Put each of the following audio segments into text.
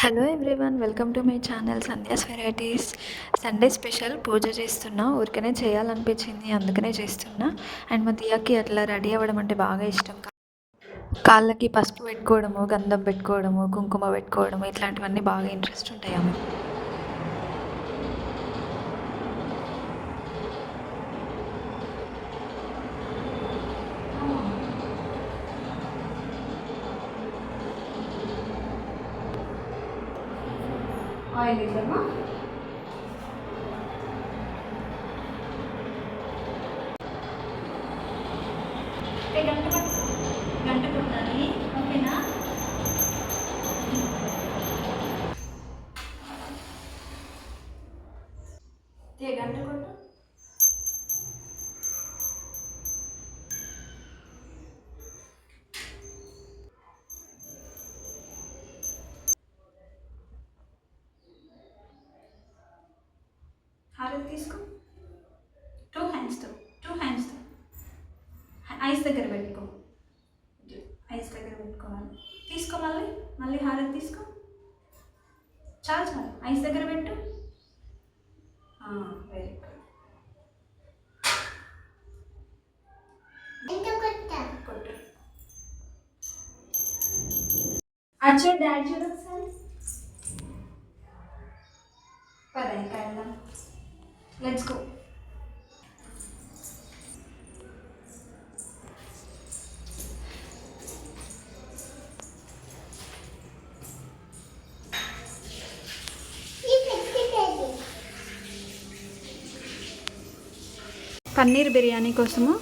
Hello everyone welcome to my channel Sandhya's varieties Sunday special పూజ చేస్తున్నా. ఊరికనే చేయాలనిపించింది అందుకనే చేస్తున్నా. అండ్ మా దియాకి అట్లా రెడీ అవ్వడం అంటే బాగా ఇష్టం. కాళ్ళకి పసుపు పెట్టుకోవడము గంధం పెట్టుకోవడము కుంకుమ పెట్టుకోవడము ఇట్లాంటివన్నీ బాగా ఇంట్రెస్ట్ ఉంటాయి ఆమె ఆయిల్ ఇద్దామా తీసుకో. టూ హ్యాండ్స్తో టూ హ్యాండ్స్తో ఐస్ దగ్గర పెట్టుకో. ఐస్ దగ్గర పెట్టుకోవాలి. తీసుకో మళ్ళీ మళ్ళీ హారతి తీసుకో. చాలు చాలు. ఐస్ దగ్గర పెట్టు. వెరీ గుడ్ చూడు డాడీ చూడు ఒకసారి పద ఇంకా వెళ్దాం లెట్స్ గో పన్నీర్ బిర్యానీ కోసము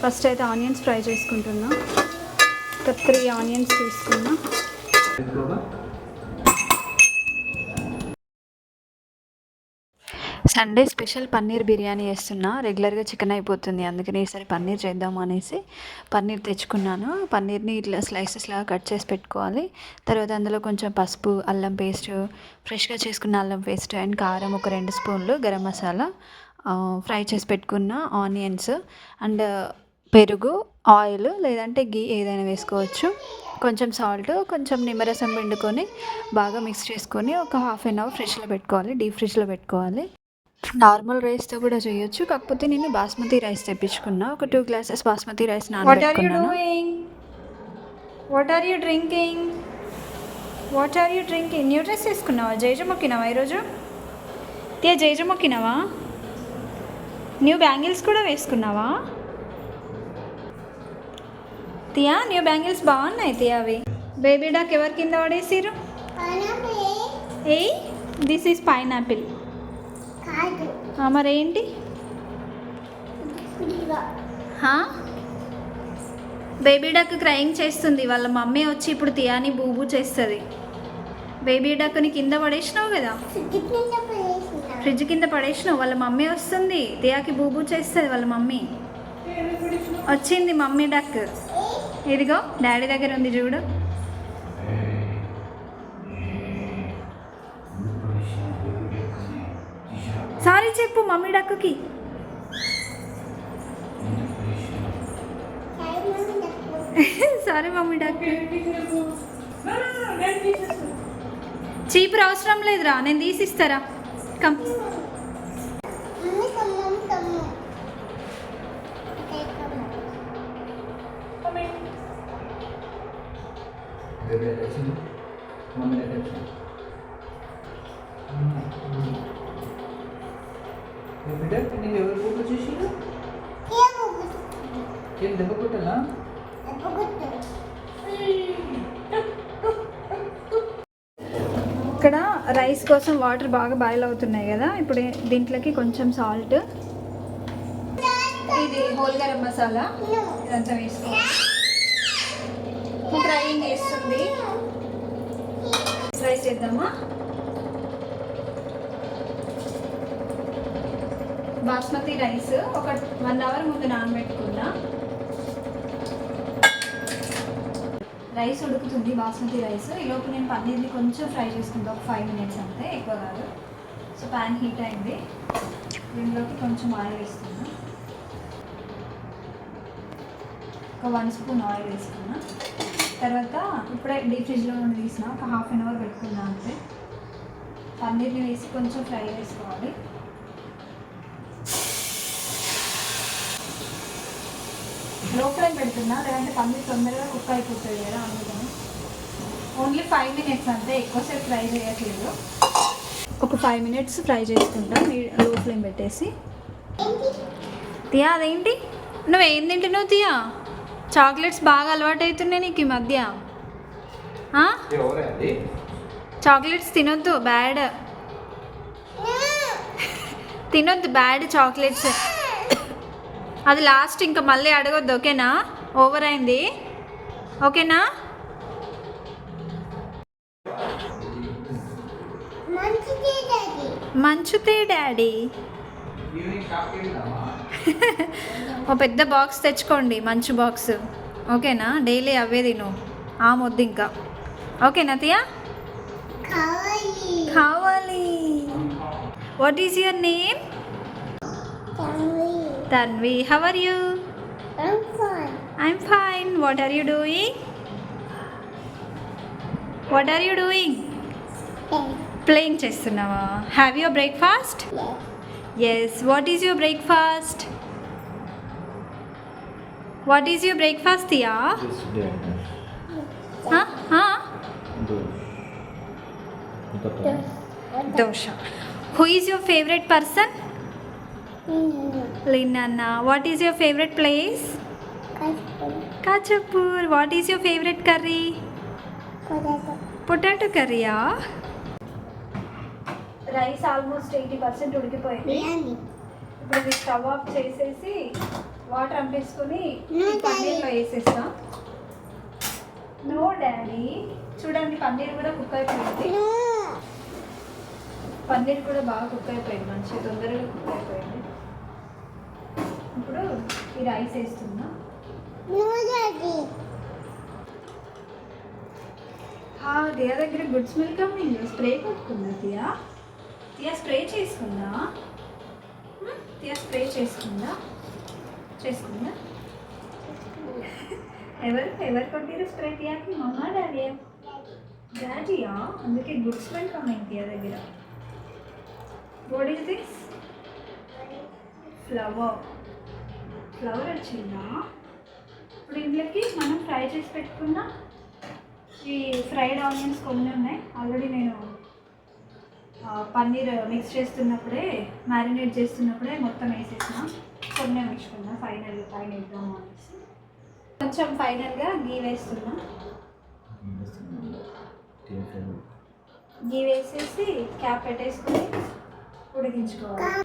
ఫస్ట్ అయితే ఆనియన్స్ ఫ్రై చేసుకుంటున్నా. ఒక త్రీ ఆనియన్స్ తీసుకున్నా. సండే స్పెషల్ పన్నీర్ బిర్యానీ చేస్తున్నా. రెగ్యులర్గా చికెన్ అయిపోతుంది. అందుకని ఈసారి పన్నీర్ చేద్దాం అనేసి పన్నీర్ తెచ్చుకున్నాను. పన్నీర్ని ఇట్లా స్లైసెస్ లాగా కట్ చేసి పెట్టుకోవాలి. తర్వాత అందులో కొంచెం పసుపు అల్లం పేస్ట్ ఫ్రెష్గా చేసుకున్న అల్లం పేస్ట్ అండ్ కారం ఒక రెండు స్పూన్లు గరం మసాలా ఫ్రై చేసి పెట్టుకున్న ఆనియన్స్ అండ్ పెరుగు ఆయిల్ లేదంటే గీ ఏదైనా వేసుకోవచ్చు. కొంచెం సాల్ట్ కొంచెం నిమ్మరసం పిండుకొని బాగా మిక్స్ చేసుకొని ఒక హాఫ్ అన్ అవర్ ఫ్రిడ్జ్లో పెట్టుకోవాలి. డీప్ ఫ్రిడ్జ్లో పెట్టుకోవాలి. నార్మల్ రైస్తో కూడా చేయొచ్చు. కాకపోతే నేను బాస్మతి రైస్ తెప్పించుకున్నా. ఒక two glasses basmati rice what are you నానబెట్టుకున్నాను. Doing what are you drinking what are you drinking new dress వేసుకున్నావా? జైజ మొక్కినావా ఈరోజు? తే జైజ మొక్కినావా న్యూ బ్యాంగిల్స్ కూడా వేసుకున్నావా? తియా న్యూ బ్యాంగిల్స్ బాగున్నాయి తియా అవి? బేబీ డాక్ ఎవరి కింద పడేసిరు ఏయ్ దిస్ ఈజ్ పైనాపిల్ మరేంటి? హా? బేబీ డక్ క్రయింగ్ చేస్తుంది. వాళ్ళ మమ్మీ వచ్చి ఇప్పుడు తియాని బూబు చేస్తుంది. బేబీ డక్ని కింద పడేసినావు కదా? ఫ్రిడ్జ్ కింద పడేసినావు. వాళ్ళ మమ్మీ వస్తుంది. తియాకి బూబు చేస్తుంది వాళ్ళ మమ్మీ. వచ్చింది మమ్మీ డక్. ఇదిగో డాడీ దగ్గర ఉంది చూడు. సారీ చెప్పు మమ్మీ డక్కుకి. Sorry mummy duck. చీపురు అవసరం లేదురా నేను తీసిస్తారా? కమ్. ఇక్కడ రైస్ కోసం వాటర్ బాగా బాయిల్ అవుతున్నాయి కదా. ఇప్పుడు దీంట్లోకి కొంచెం సాల్ట్. ఇది హోల్ గరం మసాలా. ఇదంతా వేసుకోవాలి. ఫ్రైయింగ్ వేస్తుంది రైస్ చేద్దామా? బాస్మతి రైస్ ఒక వన్ అవర్ ముందు నానబెట్టుకున్నా రైస్ ఉడుకుతుంది బాస్మతి రైస్. ఈలోపు నేను పన్నీర్ని కొంచెం ఫ్రై చేసుకుంటాను ఒక ఫైవ్ మినిట్స్ అంతే ఎక్కువ కాదు. సో ప్యాన్ హీట్ అయింది. దీనిలోకి కొంచెం ఆయిల్ వేస్తున్నా. ఒక వన్ స్పూన్ ఆయిల్ వేసుకున్నా తర్వాత ఇప్పుడే డీప్ ఫ్రిడ్జ్లో నుండి తీసిన ఒక హాఫ్ అన్ అవర్ పెట్టుకున్నా అంతే. పన్నీర్ని వేసి కొంచెం ఫ్రై చేసుకోవాలి. లో ఫ్లేమ్ పెడుతున్నా లేదంటే పన్నీర్ తొందరగా కుక్ అయిపోతుంది కదా అందుకని. ఓన్లీ ఫైవ్ మినిట్స్ అంతే ఎక్కువసేపు ఫ్రై చేయట్లేదు. ఒక ఫైవ్ మినిట్స్ ఫ్రై చేసుకుంటా లో ఫ్లేమ్ పెట్టేసి. తియా అదేంటి? నువ్వేం తింటున్నావు తియా చాక్లెట్స్ బాగా అలవాటు అవుతున్నాయి నీకు ఈ మధ్య. చాక్లెట్స్ తినొద్దు బ్యాడ్. తినొద్దు బ్యాడ్ చాక్లెట్స్. అది లాస్ట్ ఇంకా మళ్ళీ అడగొద్దు ఓకేనా? ఓవర్ అయింది. ఓకేనా? మంచుతే డాడీ. ఓ పెద్ద బాక్స్ తెచ్చుకోండి మంచు బాక్స్ ఓకేనా? డైలీ అవే తిను. ఆ మొద్దు ఇంకా. ఓకేనా తియా? కావాలి. What is your name Tanvi, how are you? I'm fine. I'm fine. What are you doing? What are you doing? Playing chess. Have your breakfast? Yes. Yes. What is your breakfast? What is your breakfast, Tia? Huh? Huh? Dosha. Who is your favorite person? లిన్న what is your favourite place Kachapur what is your favourite curry potato కర్రీయా rice almost eighty percent ఉడికిపోయింది. ఇప్పుడు stove off చేసేసి water అంపేసుకొని పన్నీర్లో వేసేస్తా. No daddy చూడండి పన్నీర్ కూడా cook అయిపోయింది. పన్నీర్ కూడా బాగా కుక్ అయిపోయింది మంచిగా తొందరగా కుక్ అయిపోయింది. రైస్ వేస్తున్నా. దియా దగ్గర గుడ్ స్మెల్ కమ్మింగ్ స్ప్రే కొట్టుకుందా దియా? దియా స్ప్రే చేసుకుందా? దియా స్ప్రే చేసుకుందా? చేసుకుందా? ఎవరు ఎవరు కొట్టిరు స్ప్రే దియాకి? మమ్మ డాడీ? డాడీయా? అందుకే గుడ్ స్మెల్ కమ్మింగ్ దియా దగ్గర. What is this flower flower వచ్చిందా? ఇప్పుడు ఇంట్లోకి మనం ఫ్రై చేసి పెట్టుకున్న ఈ ఫ్రైడ్ ఆనియన్స్ కొన్ని ఉన్నాయి. ఆల్రెడీ నేను పన్నీర్ మిక్స్ చేస్తున్నప్పుడే మ్యారినేట్ చేస్తున్నప్పుడే మొత్తం వేసేసిన. కొన్ని ఉంచుకున్నా ఫైనల్ పైన ఇద్దాము అనేసి కొంచెం ఫైనల్గా గీ వేస్తున్నా. గీ వేసేసి క్యాప్ పెట్టేసుకొని ఉడికించుకోవాలి.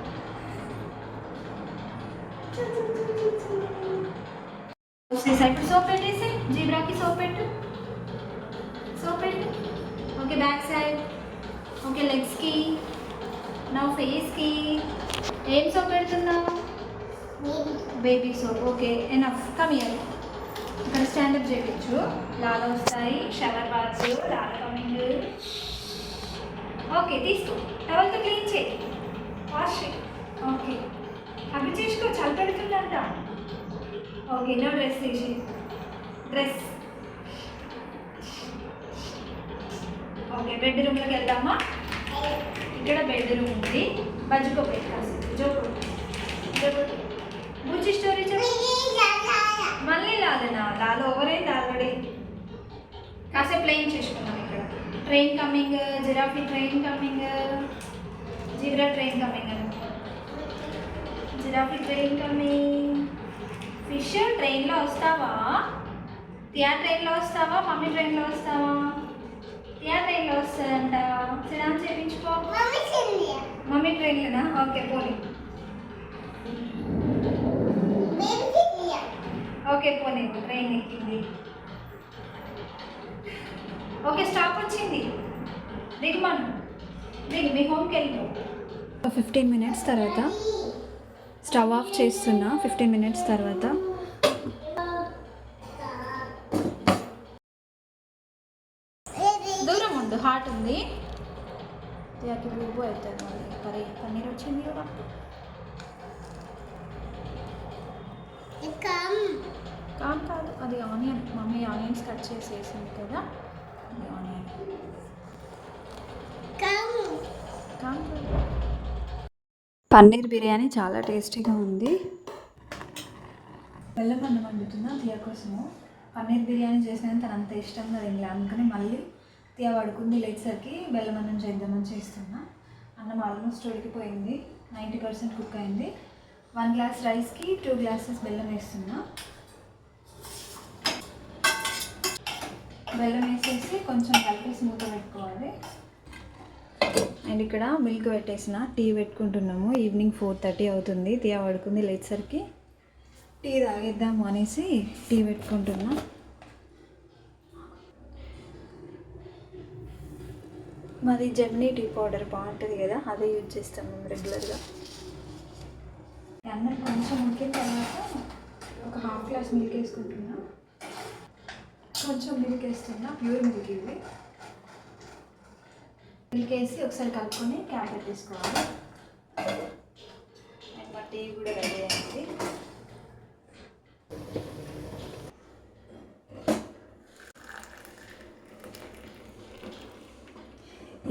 సైడ్ సోప్ పెట్టేసి జీబ్రాకి సోప్ పెట్టు సోప్ పెట్టు ఓకే బ్యాక్ సైడ్ ఓకే లెగ్స్కి నా ఫేస్కి ఏం సోప్ పెడుతున్నావు baby soap okay enough come here ఇక్కడ స్టాండప్ చేయించు. లాగా వస్తాయి. షవర్ బాత్స్ లాగా కమింగ్ ఓకే తీసుకో. టవల్తో క్లీన్ చేయి. వాష్ చేయి. ఓకే అవి చేసుకో చలి పెడుతుందంట ఓకే నో డ్రెస్ తీసి. డ్రెస్ ఓకే బెడ్రూమ్లోకి వెళ్దామా? ఇక్కడ బెడ్రూమ్ ఉంది. బజ్జుకో పెట్టి జోకు బుజ్జి స్టోరీ చెప్పు. మళ్ళీ లాలేనా? లాలో ఓవరైంది ఆల్రెడీ కాసేపు ప్లేన్ చేసుకున్నాం ఇక్కడ. Train coming giraffe train coming zebra train coming giraffe train coming fish ట్రైన్లో వస్తావా? తియా ట్రైన్లో వస్తావా? మమ్మీ ట్రైన్లో వస్తావా? తియా ట్రైన్లో వస్తుందంట. సినిమా చేయించుకో mummy ట్రైన్లోనా? Okay pony. Okay pony train ఎక్కింది. ఓకే స్టాప్ వచ్చింది. దిగమను దిగు మీ హోమ్కి వెళ్ళిపో ఫిఫ్టీన్ మినిట్స్ తర్వాత. స్టవ్ ఆఫ్ చేస్తున్నా ఫిఫ్టీన్ మినిట్స్ తర్వాత. దూరం ఉండు హాట్ ఉంది. యాకి అవుతుంది పన్నీర్ వచ్చింది కూడా కాదు కాదు అది ఆనియన్. మమ్మీ ఆనియన్స్ కట్ చేసి వేసింది కదా ఆనియన్. కాదు కాదు. పన్నీర్ బిర్యానీ చాలా టేస్టీగా ఉంది. బెల్లం అన్నం వండుతున్నా తియ కోసము. పన్నీర్ బిర్యానీ చేసిన తను అంత ఇష్టంగా తినలే. అందుకని మళ్ళీ తియ పడుకుంది లేచేసరికి బెల్లం అన్నం చేద్దామని చేస్తున్నా. అన్నం ఆల్మోస్ట్ ఉడికిపోయింది. నైంటీ పర్సెంట్ కుక్ అయింది. వన్ గ్లాస్ రైస్కి టూ గ్లాసెస్ బెల్లం వేస్తున్నా. బెల్లం వేసేసి కొంచెం కలిపేసి మూత పెట్టుకోవాలి. అండ్ ఇక్కడ మిల్క్ పెట్టేసిన టీ పెట్టుకుంటున్నాము. ఈవినింగ్ ఫోర్ థర్టీ అవుతుంది. టీ పడుకుంది లేచేసరికి టీ తాగేద్దాము అనేసి టీ పెట్టుకుంటున్నా. మాది జెమ్నీ టీ పౌడర్ బాగుంటుంది కదా అదే యూజ్ చేస్తాం మేము రెగ్యులర్గా. అన్నం కొంచెం ఉడికిన తర్వాత ఒక హాఫ్ గ్లాస్ మిల్క్ వేసుకుంటున్నా. కొంచెం మిల్క్ వేస్తున్నా ప్యూర్ మిల్క్ ఇది. మిల్క్ వేసి ఒకసారి కలుపుకొని క్యాప్ పెట్టేసుకోవాలి అండ్ మా టీ కూడా రెడీ అయింది.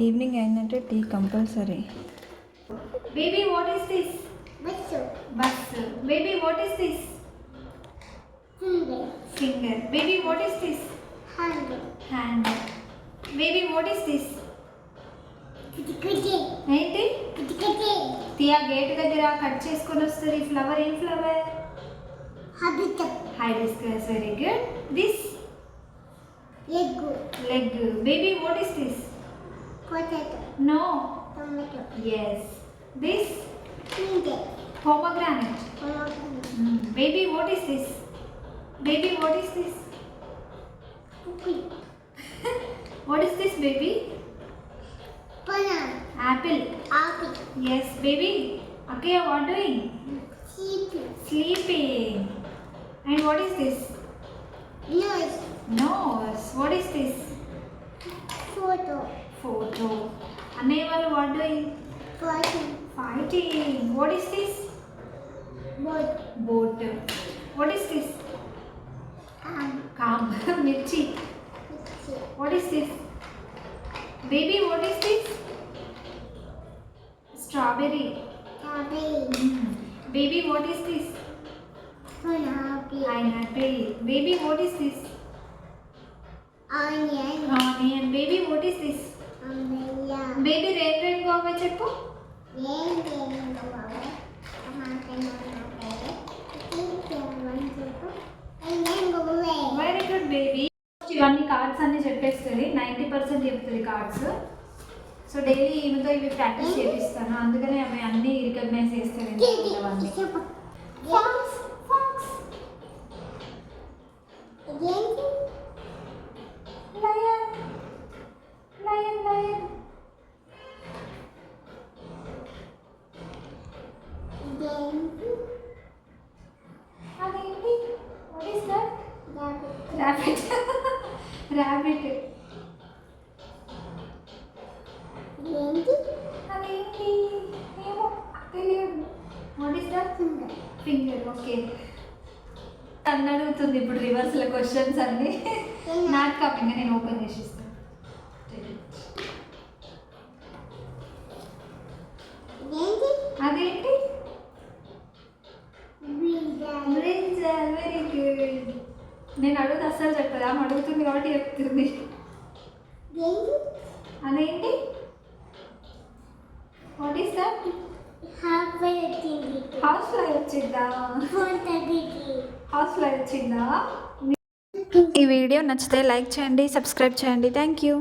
ఈవినింగ్ అయిందంటే tea compulsory. Baby what is this bus baby what is this finger baby what is this hand baby what is this ఏంటి? తియా గేట్ దగ్గర కట్ చేసుకొని వస్తుంది ఫ్లవర్ ఏం flower? Hibiscus very good. This leg baby what is this no yes this pomegranate. Baby what is this? Baby what is this? What is this baby? Banana. Apple. Apple. Yes, baby. Okay, what doing? Sleeping. Sleeping. And what is this? Nose. Nose. What is this? Photo. Photo. Ameval, what doing? Fighting. Fighting. What is this? Boat. Boat. What is this? Calm. Calm. Mirchi. What is this? Baby what is this strawberry baby what is this pineapple baby what is this onion baby what is this baby red red guava చెప్పు very good baby ఇవన్నీ cards అన్ని చెప్పేస్తుంది ninety చెప్తుంది cards so daily ఈమెతో ఇవి practice చేపిస్తాను అందుకనే ఆమె అన్ని రికగ్నైజ్ చేస్తాను అడుగుతుంది ఇప్పుడు రివర్స్లో క్వశ్చన్స్ అన్ని. నాకు కమింగ్ నేను ఓపెన్ చేసి ఇస్తాను అదేంటి వెరీ గుడ్ నేను అడుగుతా అస్సలు చెప్పదు. ఆమె అడుగుతుంది కాబట్టి చెప్తుంది. అదేంటి? What is that house fly వచ్చిందా? హౌస్ ఫ్లై వచ్చిందా ఈ వీడియో నచ్చితే లైక్ చేయండి సబ్స్క్రైబ్ చేయండి. Thank you.